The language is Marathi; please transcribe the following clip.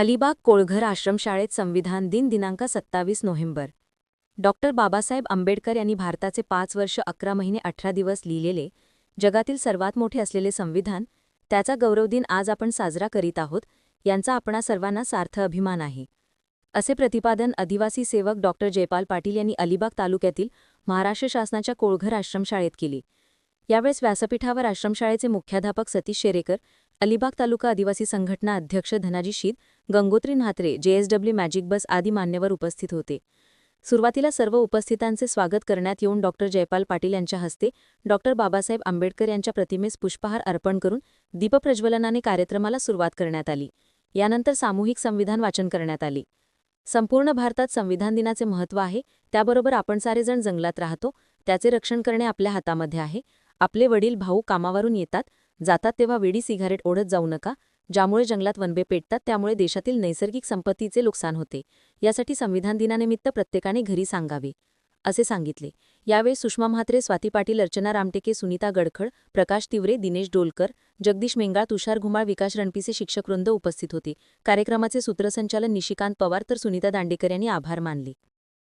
अलिबाग कोळघर आश्रमशाळेत संविधान दिन दिनांक सत्तावीस नोव्हेंबर. डॉक्टर बाबासाहेब आंबेडकर यांनी भारताचे पाच वर्ष अकरा महिने अठरा दिवस लिहिलेले जगातील सर्वात मोठे असलेले संविधान त्याचा गौरवदिन आज आपण साजरा करीत आहोत यांचा आपणा सर्वांना सार्थ अभिमान आहे. असे प्रतिपादन आदिवासी सेवक डॉक्टर जयपाल पाटील यांनी अलिबाग तालुक्यातील महाराष्ट्र शासनाच्या कोळघर आश्रमशाळेत केली. यावेळेस व्यासपीठावर आश्रमशाळेचे मुख्याध्यापक सतीश शेरेकर अलिबाग तालुका आदिवासी संघटना अध्यक्ष धनाजी शीत Gangotri Mhatre JSW magic bus आदी मान्यवर उपस्थित होते. सुरुवातीला सर्व उपस्थितांचे स्वागत करण्यात येऊन डॉक्टर जयपाल पाटील यांच्या हस्ते डॉक्टर बाबासाहेब आंबेडकर यांच्या प्रतिमेस पुष्पहार अर्पण करून दीपप्रज्वलनाने कार्यक्रमाला सुरुवात करण्यात आली. यानंतर सामूहिक संविधान वाचन करण्यात आले. संपूर्ण भारतात संविधान दिनाचे महत्त्व आहे त्याबरोबर आपण सारेजण जंगलात राहतो त्याचे रक्षण करणे आपल्या हातामध्ये आहे आपले वडील भाऊ कामावरून येतात जातात तेव्हा वेडी सिगारेट ओढत जाऊ नका ज्यामुळे जंगलात वनबे पेटतात त्यामुळे देशातील नैसर्गिक संपत्तीचे नुकसान होते. यासाठी संविधान दिनानिमित्त प्रत्येकाने घरी सांगावे. असे सांगितले. यावेळी सुषमा म्हात्रे स्वाती पाटील अर्चना रामटेके सुनीता गडखड प्रकाश तिवरे दिनेश डोलकर जगदीश मेंगाळ तुषार घुमाळ विकास रणपीसे शिक्षकवृंद उपस्थित होते. कार्यक्रमाचे सूत्रसंचालन निशिकांत पवार तर सुनीता दांडेकर यांनी आभार मानले.